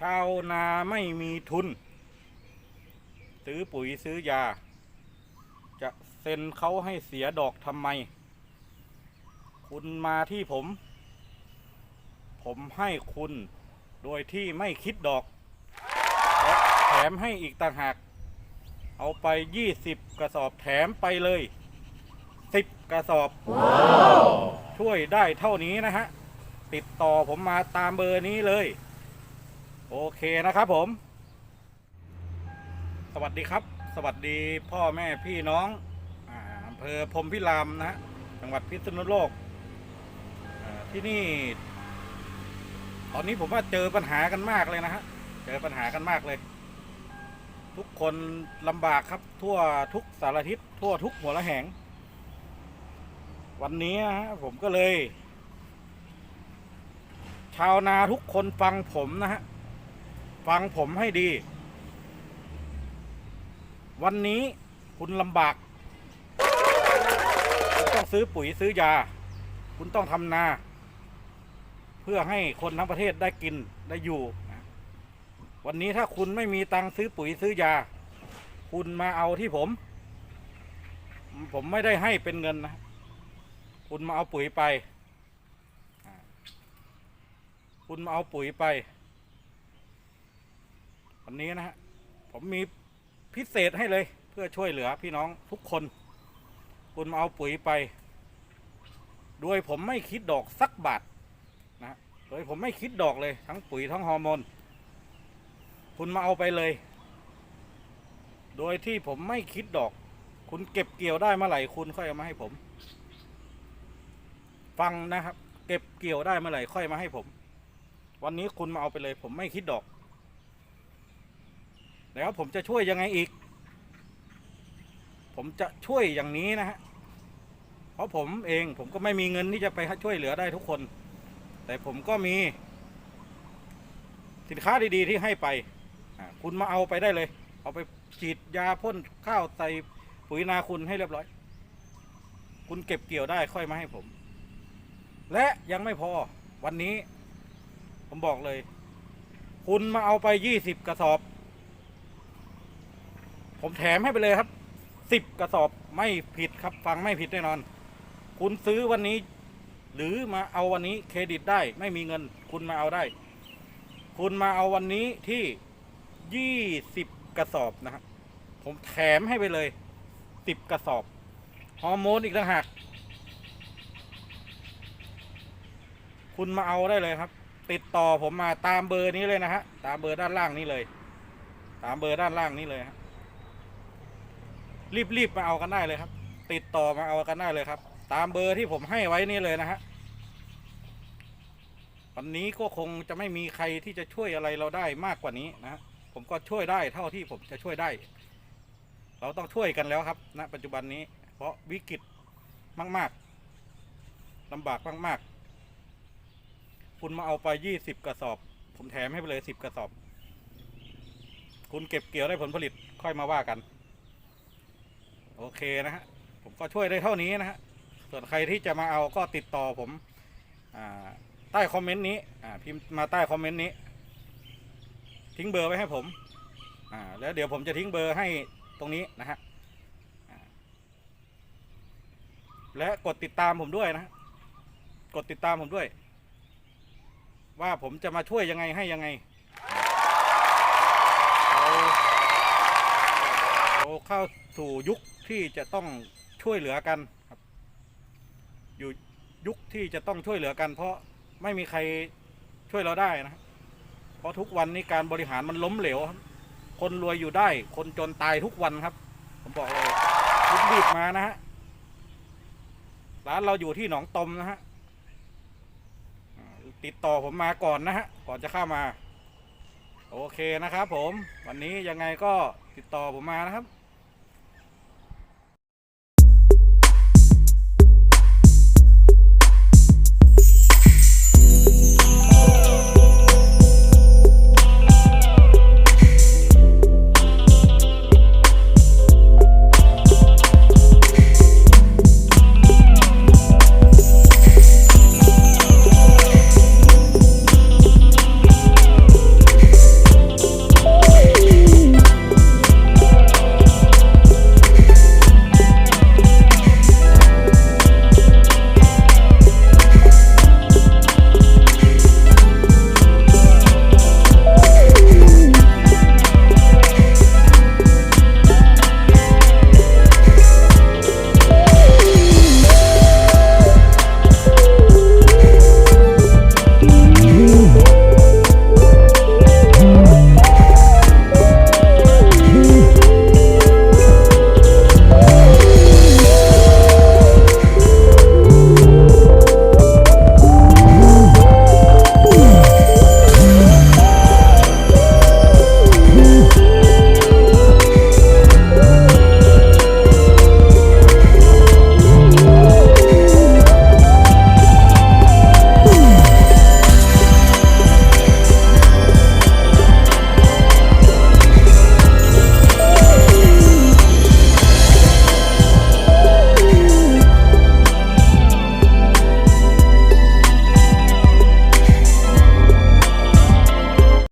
ชาวนาไม่มีทุน ซื้อปุ๋ยซื้อยา จะเซ็นเขาให้เสียดอกทำไม คุณมาที่ผม ผมให้คุณโดยที่ไม่คิดดอกและแถมให้อีกต่างหาก เอาไป 20 กระสอบแถมไปเลย 10 กระสอบช่วยได้เท่านี้นะฮะ ติดต่อผมมาตามเบอร์นี้เลย โอเคนะครับผม สวัสดีครับ สวัสดีพ่อแม่พี่น้องอ่าอำเภอพรมพิรามนะฮะจังหวัดพิษณุโลกอ่าที่นี่ ตอนนี้ผมว่าเจอปัญหากันมากเลยนะฮะเจอปัญหากันมากเลย ทุกคนลำบากครับ ทั่วทุกสารทิศทั่วทุกหัวละแหง วันนี้ฮะผมก็เลย ชาวนาทุกคนฟังผมนะฮะ ฟังผมให้ดี วันนี้คุณลำบาก คุณต้องซื้อปุ๋ยซื้อยา คุณต้องทำนา เพื่อให้คนทั้งประเทศได้กินได้อยู่วันนี้ถ้าคุณไม่มีตังค์ซื้อปุ๋ยซื้อยา คุณมาเอาที่ผม ผมไม่ได้ให้เป็นเงินนะ คุณมาเอาปุ๋ยไป คุณมาเอาปุ๋ยไป วันนี้นะฮะผมมีพิเศษให้เลยเพื่อช่วยเหลือพี่น้องทุกคน คุณมาเอาปุ๋ยไปโดยผมไม่คิดดอกสักบาทนะโดยผมไม่คิดดอกเลยทั้งปุ๋ยทั้งฮอร์โมนคุณมาเอาไปเลย โดยที่ผมไม่คิดดอก คุณเก็บเกี่ยวได้เมื่อไหร่คุณค่อยเอามาให้ผม ฟังนะครับ เก็บเกี่ยวได้เมื่อไหร่ค่อยมาให้ผม วันนี้คุณมาเอาไปเลย ผมไม่คิดดอก แล้วผมจะช่วยยังไงอีก ผมจะช่วยอย่างนี้นะฮะ เพราะผมเองผมก็ไม่มีเงินที่จะไปช่วยเหลือได้ทุกคน แต่ผมก็มี สินค้าดีๆที่ให้ไป คุณมาเอาไปได้เลย เอาไปฉีดยาพ่นข้าวใส่ปุ๋ยนาคุณให้เรียบร้อย คุณเก็บเกี่ยวได้ค่อยมาให้ผม และยังไม่พอวันนี้ ผมบอกเลย คุณมาเอาไปยี่สิบกระสอบ ผมแถมให้ไปเลยครับสิบกระสอบไม่ผิดครับ ฟังไม่ผิดแน่นอน คุณซื้อวันนี้ หรือมาเอาวันนี้เครดิตได้ ไม่มีเงิน คุณมาเอาได้ คุณมาเอาวันนี้ที่ยี่สิบกระสอบนะครับผมแถมให้ไปเลยสิบกระสอบฮอร์โมนอีกต่างหากคุณมาเอาได้เลยครับ ติดต่อผมมาตามเบอร์นี้เลยนะฮะตามเบอร์ด้านล่างนี้เลย ตามเบอร์ด้านล่างนี้เลยฮะ รีบรีบมาเอากันได้เลยครับ ติดต่อมาเอากันได้เลยครับ ตามเบอร์ที่ผมให้ไว้นี่เลยนะฮะวันนี้ก็คงจะไม่มีใครที่จะช่วยอะไรเราได้มากกว่านี้นะผมก็ช่วยได้เท่าที่ผมจะช่วยได้ เราต้องช่วยกันแล้วครับณปัจจุบันนี้ เพราะวิกฤตมาก ๆลำบากมาก ๆ คุณมาเอาไปยี่สิบกระสอบ ผมแถมให้ไปเลยสิบกระสอบ คุณเก็บเกี่ยวได้ผลผลิตค่อยมาว่ากัน โอเคนะฮะผมก็ช่วยได้เท่านี้นะฮะส่วนใครที่จะมาเอาก็ติดต่อผมอใต้คอมเมนต์นี้พิมพ์มาใต้คอมเมนต์นี้ ทิ้งเบอร์ไว้ให้ผมแล้วเดี๋ยวผมจะทิ้งเบอร์ให้ตรงนี้นะฮะและกดติดตามผมด้วยนะกดติดตามผมด้วย ว่าผมจะมาช่วยยังไงให้ยังไงเราเข้าสู่ยุค ที่จะต้องช่วยเหลือกันครับ อยู่ยุคที่จะต้องช่วยเหลือกัน เพราะไม่มีใครช่วยเราได้นะเพราะทุกวันนี้การบริหารมันล้มเหลวครับคนรวยอยู่ได้ คนจนตายทุกวันครับ ผมบอกเลยรีบมานะฮะร้านเราอยู่ที่หนองตมนะฮะติดต่อผมมาก่อนนะฮะ ก่อนจะเข้ามา โอเคนะครับผม วันนี้ยังไงก็ติดต่อผมมานะครับ